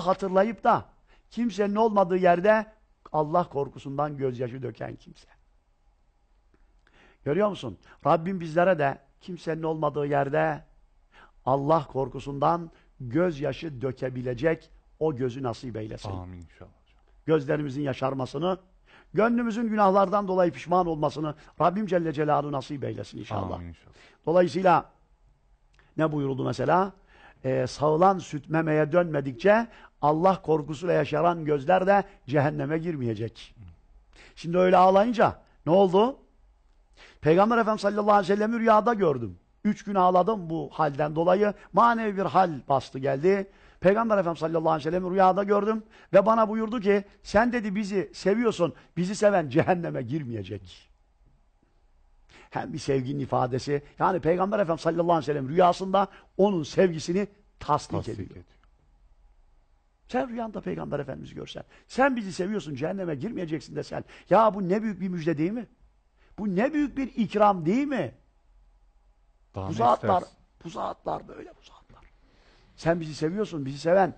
hatırlayıp da kimsenin olmadığı yerde Allah korkusundan gözyaşı döken kimse. Görüyor musun? Rabbim bizlere de kimsenin olmadığı yerde Allah korkusundan gözyaşı dökebilecek o gözü nasip eylesin. Amin inşallah. Gözlerimizin yaşarmasını, gönlümüzün günahlardan dolayı pişman olmasını Rabbim Celle Celaluhu nasip eylesin inşallah. Amin inşallah. Dolayısıyla ne buyuruldu mesela? Ee, sağılan süt memeye dönmedikçe Allah korkusuyla yaşaran gözler de cehenneme girmeyecek. Şimdi öyle ağlayınca ne oldu? Peygamber Efendimiz sallallahu aleyhi ve sellem'i rüyada gördüm. Üç gün ağladım bu halden dolayı. Manevi bir hal bastı geldi. Peygamber Efendimiz sallallahu aleyhi ve sellem'i rüyada gördüm. Ve bana buyurdu ki sen dedi bizi seviyorsun. Bizi seven cehenneme girmeyecek. Hem bir sevginin ifadesi. Yani Peygamber Efendimiz sallallahu aleyhi ve sellem rüyasında onun sevgisini tasdik, Tasdik ediyor. ediyor. Sen rüyanda Peygamber Efendimiz'i görsen, sen bizi seviyorsun, cehenneme girmeyeceksin desen, ya bu ne büyük bir müjde değil mi? Bu ne büyük bir ikram değil mi? Daha Bu saatler, bu saatler böyle bu saatler. Sen bizi seviyorsun, bizi seven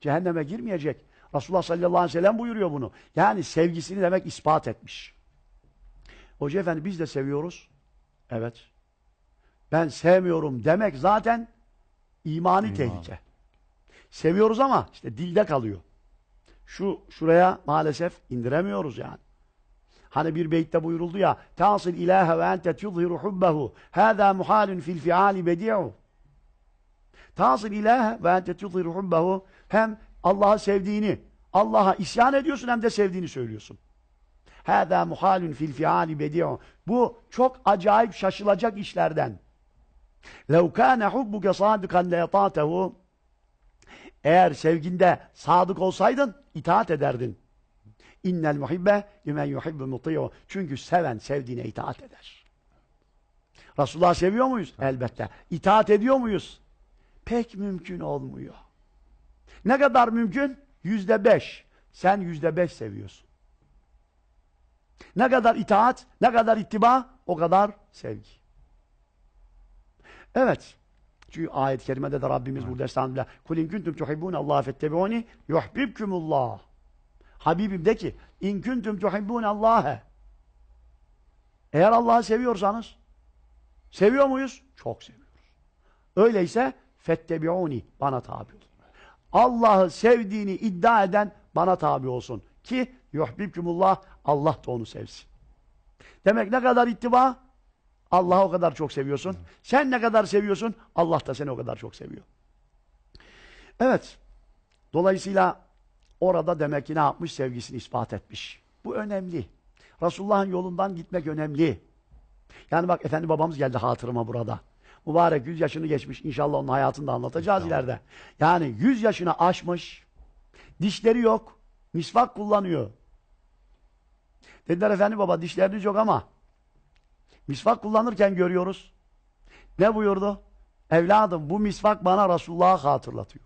cehenneme girmeyecek. Resulullah sallallahu aleyhi ve sellem buyuruyor bunu. Yani sevgisini demek ispat etmiş. Hoca efendi biz de seviyoruz. Evet. Ben sevmiyorum demek zaten imani İman. tehlike. Seviyoruz ama işte dilde kalıyor. Şu şuraya maalesef indiremiyoruz yani. Hani bir beytte buyuruldu ya Tasil ilahe ve ente tuzhiru hubbehu Hâzâ muhalun fil fiali bedi'u Tasil ilahe ve ente tuzhiru hubbehu Hem Allah'ı sevdiğini Allah'a isyan ediyorsun hem de sevdiğini söylüyorsun. Hâzâ muhalun fil fiali bedi'u Bu çok acayip şaşılacak işlerden. لَوْ كَانَ حُبُّكَ صَادِقًا لَيَطَاتَهُ Eğer sevginde sadık olsaydın itaat ederdin. İnnel muhibbe limen yuhibbu muti'u. Çünkü seven sevdiğine itaat eder. Resulullah seviyor muyuz? Elbette. İtaat ediyor muyuz? Pek mümkün olmuyor. Ne kadar mümkün? Yüzde beş. Sen yüzde beş seviyorsun. Ne kadar itaat, ne kadar ittiba, o kadar sevgi. Evet. Çünkü ayet-i kerimede de Rabbimiz burada estağfirullah. Kul in kuntum tuhibbun Allah fettebi'uni yuhibbukumullah. Habibim de ki in kuntum tuhibbun Allah'e. Eğer Allah'ı seviyorsanız seviyor muyuz? Çok seviyoruz. Öyleyse fettebi'uni bana tabi olun. Allah'ı sevdiğini iddia eden bana tabi olsun ki yuhibbukumullah Allah da onu sevsin. Demek ne kadar ittiba? Allah'ı o kadar çok seviyorsun. Sen ne kadar seviyorsun? Allah da seni o kadar çok seviyor. Evet. Dolayısıyla orada demek ki ne yapmış? Sevgisini ispat etmiş. Bu önemli. Resulullah'ın yolundan gitmek önemli. Yani bak efendi babamız geldi hatırıma burada. Mübarek 100 yaşını geçmiş. İnşallah onun hayatını da anlatacağız İnşallah. ileride. Yani 100 yaşını aşmış. Dişleri yok. Misvak kullanıyor. Dediler efendi baba dişleriniz yok ama misvak kullanırken görüyoruz. Ne buyurdu? Evladım bu misvak bana Resulullah'ı hatırlatıyor.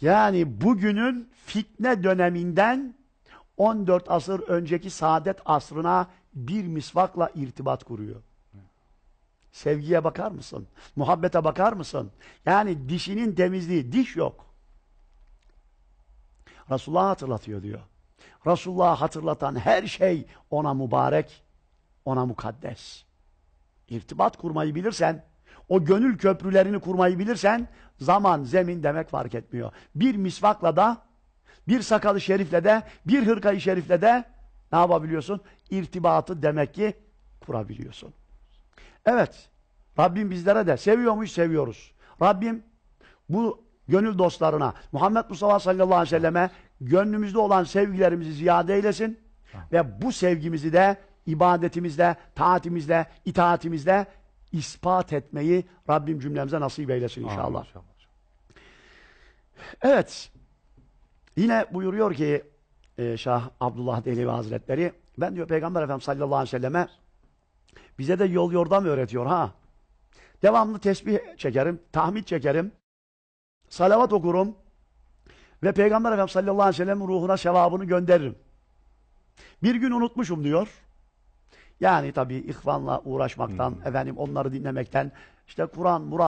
Yani bugünün fitne döneminden 14 asır önceki saadet asrına bir misvakla irtibat kuruyor. Sevgiye bakar mısın? Muhabbete bakar mısın? Yani dişinin temizliği, diş yok. Resulullah'ı hatırlatıyor diyor. Resulullah'ı hatırlatan her şey ona mübarek, ona mukaddes. İrtibat kurmayı bilirsen, o gönül köprülerini kurmayı bilirsen, zaman, zemin demek fark etmiyor. Bir misvakla da, bir sakalı şerifle de, bir hırkayı şerifle de ne yapabiliyorsun? İrtibatı demek ki kurabiliyorsun. Evet, Rabbim bizlere de seviyor muyuz? Seviyoruz. Rabbim bu gönül dostlarına, Muhammed Mustafa sallallahu aleyhi ve selleme gönlümüzde olan sevgilerimizi ziyade eylesin ve bu sevgimizi de ibadetimizle, taatimizle, itaatimizle ispat etmeyi Rabbim cümlemize nasip eylesin Amin inşallah. Evet. Yine buyuruyor ki e, Şah Abdullah Dehlevi Hazretleri ben diyor Peygamber Efendimiz sallallahu aleyhi ve selleme bize de yol yordam öğretiyor ha. Devamlı tesbih çekerim, tahmid çekerim, salavat okurum ve Peygamber Efendimiz sallallahu aleyhi ve sellem ruhuna sevabını gönderirim. Bir gün unutmuşum diyor. Yani tabii ihvanla uğraşmaktan, efendim onları dinlemekten, işte Kur'an, Murat